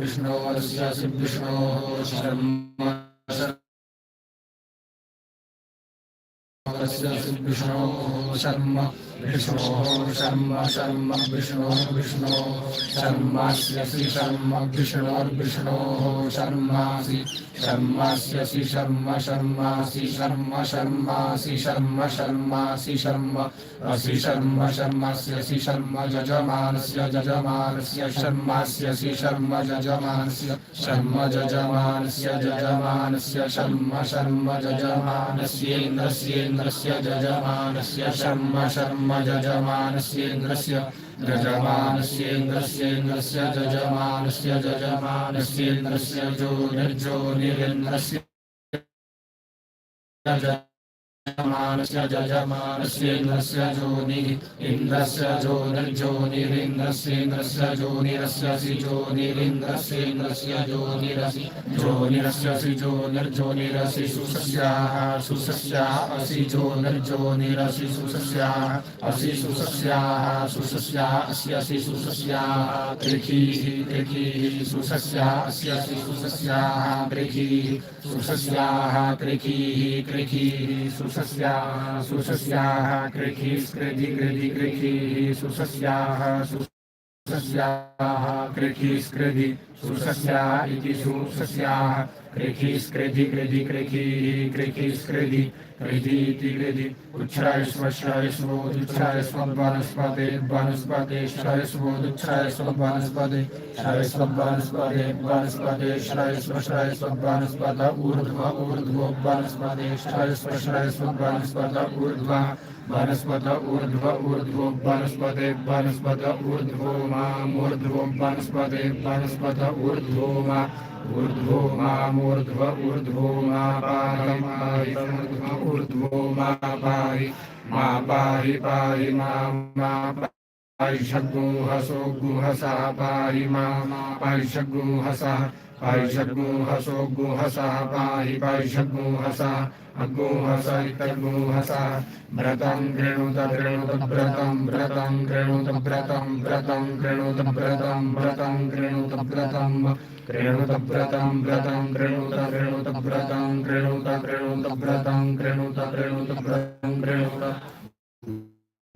विष्णोरस्य विष्णोः विष्णोः शर्म विष्णोः शर्म शर्म, विष्णोः विष्णोः शर्मास्य श्री शर्म विष्णोर्विष्णोः शर्मासि शर्मास्यसि शर्म शर्मासि शर्म शर्मासि शर्म शर्मासि शर्म असि शर्म शर्मस्यसि शर्म जजमानस्य जजमानस्य शर्मास्यसि शर्म, जजमानस्य शर्म, जजमानस्य जजमानस्य, शर्म शर्म जजमानस्येन्द्रस्येन्द्रस्य जजमानस्य शर्म शर्म जजमानस्येन्द्रस्य जजमानस्येन्द्रस्येन्द्रस्य जजमानस्य जजमानस्येन्द्रस्य जो निर्जोनिरेन्द्रस्य जजमानस्य जजमानस्येन्द्रस्य जोनिः। इन्द्रस्य जोनिर्जोनिरिन्द्रस्येन्द्रस्य जोनिरस्यसि जोनिरिन्द्रस्येन्द्रस्य जोनिरसि जोनिरस्यसि जोनिर्जोनिरसि सुसस्याः। सुसस्याः असि जोनिर्जोनिरसि सुसस्याः। असि सुसस्याः सुसस्याः अस्यसि सुसस्याः। त्रिखीः त्रिखीः सुसस्याः अस्यसि सुसस्याः। त्रिखीः सुसस्याः त्रिखीः त्रिखीः सुसस्याः सुसस्याः कृखि स्कृधि कृधि कृखिः सुसस्याः सुसस्याः कृखि स्कृधि सुसस्या इति सुसस्याः। कृखि स्कृधि कृधि कृखिः कृखि स्कृधि कृधीति कृधि उच्छ्रायस्वश्रायस्वोदुच्छ्रायस्वन्वनस्पते वनस्पते श्रायस्वोदुच्छ्रायस्वन्वनस्पते श्रायस्वन्वनस्पते वनस्पते श्रायस्व श्रायस्वन्वनस्पत ऊर्ध्व, ऊर्ध्वो, वनस्पते श्रायस्व श्रायस्वन्वनस्पत ऊर्ध्व, वनस्पत, ऊर्ध्व, ऊर्ध्वो, वनस्पते, वनस्पत ऊर्ध्वो मामूर्ध्वो वनस्पते, वनस्पत ऊर्ध्वो मा ऊर्ध्वो मामूर्ध्व ऊर्ध्वो मा पाहि ऊर्ध्व ऊर्ध्वो मा पाहि मा पाहि पाहि मा मा पाहि षड्गुहसो गुहसः पाहि मा पाहि षड्गुहसो गुहसः पाहि षड्गुहसः अगुहस इतगुहसः व्रतं गृणुत कृणुत व्रतं व्रतं कृणुत व्रतं व्रतं कृणुत व्रतं व्रतं गृणुत व्रतं गृणुत व्रतं व्रतं गृणुत गृणुत व्रतं गृणुत गृणुत व्रतं गृणुत गृणुत व्रतं गृणुत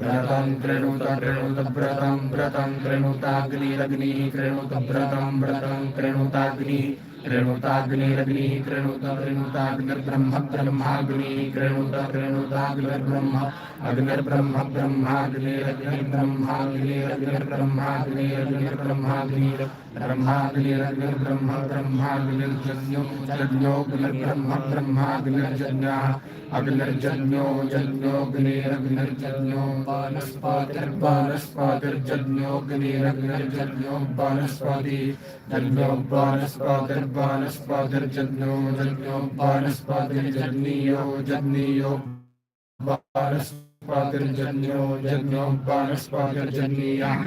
व्रतं कृणुत कृणुत व्रतं व्रतं कृणुताग्निरग्नि कृणुत व्रतं व्रतं गृणुताग्निः गृणुताग्निरग्निः गृणुत गृणुताग्निर्ब्रह्म ब्रह्माग्निः गृणुत गृणुताग्निर्ब्रह्म अग्निर्ब्रह्म ब्रह्माग्निरग्निर्ब्रह्माग्निरग्निर्ब्रह्माग्निरग्निर्ब्रह्माग्निर् ब्रह्माग्निरग्निर्ब्रह्म ब्रह्माग्निर्जन्यो जन्योऽग्निर्ब्रह्म ब्रह्माग्निर्जन्यः अग्निर्जन्यो जन्योऽग्निरग्निर्जन्यो वानस्पतिर्वानस्पतिर्जन्योऽग्निरग्निर्जन्यो वानस्पति जन्यो वानस्पतिर्वानस्पतिर्जन्यो जन्यो वानस्पतिर्जन्यो जन्यो वानस्पतिर्जन्यो जन्यो वानस्पतिर्जन्यः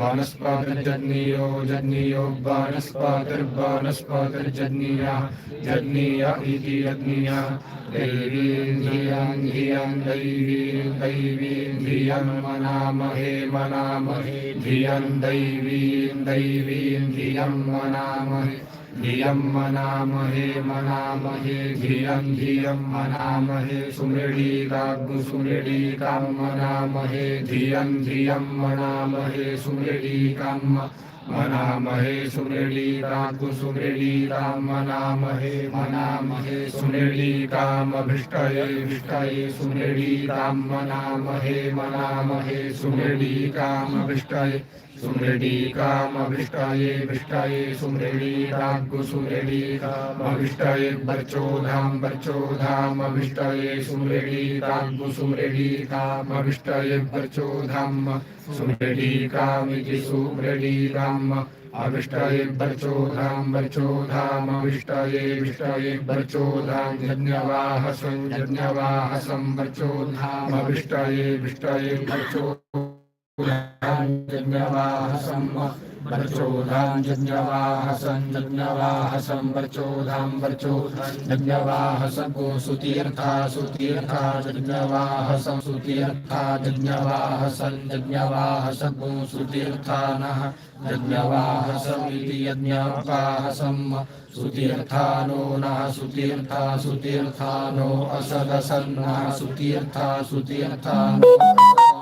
वानस्पतिर्जन्यो जन्यो वानस्पतिर्वानस्पतिर्जन्यः जन्य इति यज्ञः दैवीं धियं धियं दैवीं दैवीं धियं मनामहे मनामहे, धियं दैवीं दैवीं धियं मनामहे। धियं मनामहे मनामहे, धियं धियं मनामहे सुमृडीकाग् सुमृडीकां मनामहे, धियं धियं मनामहे सुमृडीकां मनामहे सुमृडीकाग् सुमृडीकां मनामहे मनामहे सुमृडीकामभिष्टये विष्टये सुमृडीकां मनामहे मनामहे सुमृडीकामभिष्टये सुमृडीकामभिष्टाये विष्टाये सुमृडीकाग्गु सुमृडीकामभिष्टाये वर्चोधां वर्चोधामभिष्टाये सुमृडीकामभिष्टाये वर्चोधाम् सुमृडीकामिति सुमृडीकाम् अभिष्टाये वर्चोधां वर्चोधामभिष्टाये विष्टाये वर्चोधां यज्ञवाहसं यज्ञवाहसं वर्चोधामभिष्टाये विष्टाये वर्चो जन्यवाहसं वर्चोधां यज्ञवाहसं यज्ञवाहसं वर्चोधां वर्चो यज्ञवाहसगो सुतीर्था सुतीर्था यज्ञवाहसं सुतीर्था यज्ञवाहसं यज्ञवाहसगो सुतीर्थानः यज्ञवाहसमिति यज्ञवाहसं सुतीर्थानो नः सुतीर्था सुतीर्थानो असदसन्नः सुतीर्था सुतीर्थानो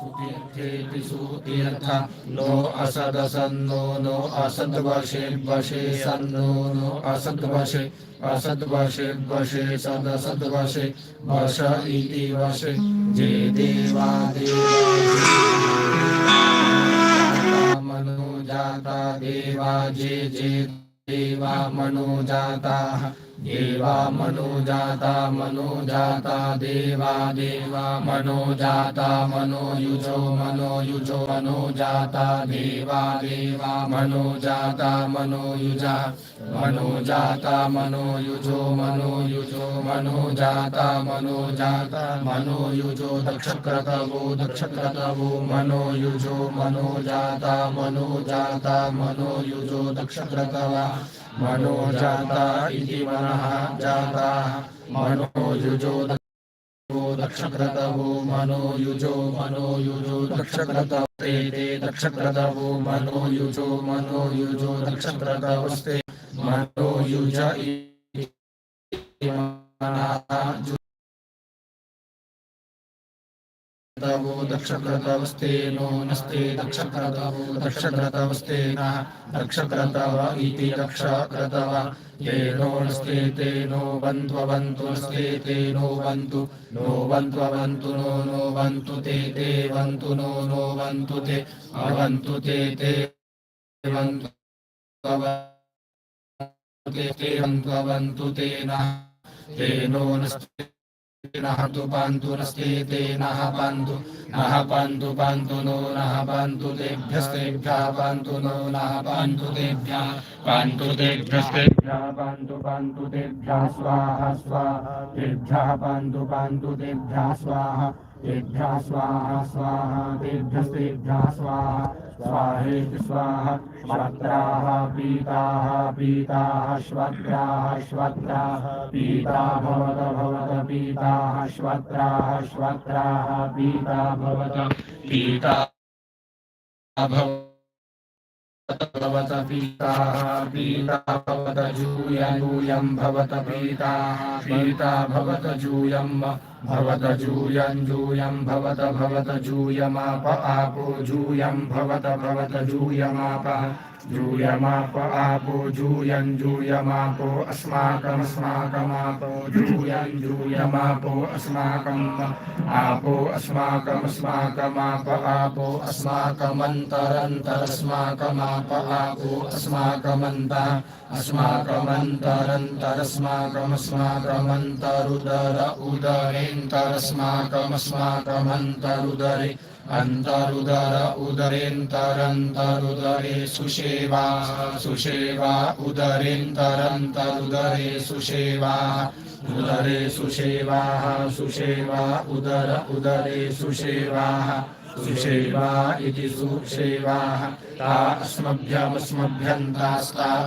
सुतीर्थ नो असदसन्नो, नो असद्वशे, वशे सन्नो, नो असद्वशे असद्वशे, वशे सदसद्वशे, वश इति वशे। जे देवा देवा, मनो जाता, देवा, जे जे देवा, मनो जाताः। देवा मनो जाता मनो जाता देवा देवा मनो जाता मनो युजो मनो युजो मनो जाता देवा देवा मनो जाता मनो युजा मनो जाता मनो युजो मनो युजो मनो जाता मनो जाता मनो युजो दक्षक्रतवो दक्षक्रतवो मनो युजो मनो जाता मनो जाता मनो युजो दक्षक्रतवा मनो जाता इति मनः जाता। मनो युजो दक्षक्रतवो मनो युजो मनो युजो दक्षक्रतवस्ते ते दक्षक्रतवो मनो युजो मनो युजो दक्षक्रतवस्ते मनो युज इति मनः दक्षक्रतवस्ते नो नस्ते दक्षक्रतवो दक्षक्रतवस्ते नः दक्षक्रतव इति दक्षक्रतव ते नो नस्ते ते नो वन्त्ववन्तु नस्ते ते नो वन्तु नो वन्त्ववन्तु नो नो वन्तु ते ते वन्तु नो नो वन्तु ते अवन्तु ते ते वन्तु ते ते वन्त्ववन्तु ते नः। ते नो नस्ते नः तु पान्तु नस्ते ते नः पान्तु नः पान्तु पान्तु नो नः पान्तु तेभ्यस्तेभ्यः पान्तु नो नः पान्तु तेभ्यः पान्तु तेभ्यस्तेभ्यः पान्तु पान्तु तेभ्यः स्वाहा स्वाहा तेभ्यः पान्तु पान्तु तेभ्यः स्वाहा। तेभ्यः स्वाहा स्वाहा तेभ्यस्तेभ्यः स्वाहा स्वाहेति स्वाहा श्वत्राः पीताः पीताः श्वत्राः श्वत्राः पीता भवत भवत, पीताः श्वत्राः श्वत्राः पीता भवत पीता भवत। पीताः पीता भवत जूययूयं भवत पीताः, पीता भवत जूयम् भवत जूयं जूयं भवत भवत जूयमाप, आपो जूयं भवत भवत जूयमापः। जूयमाप आपो जूयं जूयमापो अस्माकमस्माकमापो जूयं जूयमापो अस्माकम् आपो अस्माकमस्माकमाप आपो अस्माकमन्तरन्तरस्माकमाप आपो अस्माकमन्तः अस्माकमन्तरन्तरस्माकमस्माकमन्तरुदर उदरेन्तरस्माकमस्माकमन्तरुदरे अन्तरुदर उदरेन्तरन्तरुदरे सुषेवा सुषेवा उदरेन्तरन्तरुदरे सुषेवा, उदरे सुषेवाः, सुषेवा उदर उदरे सुषेवाः, सुषेवा इति सुषेवाः, ता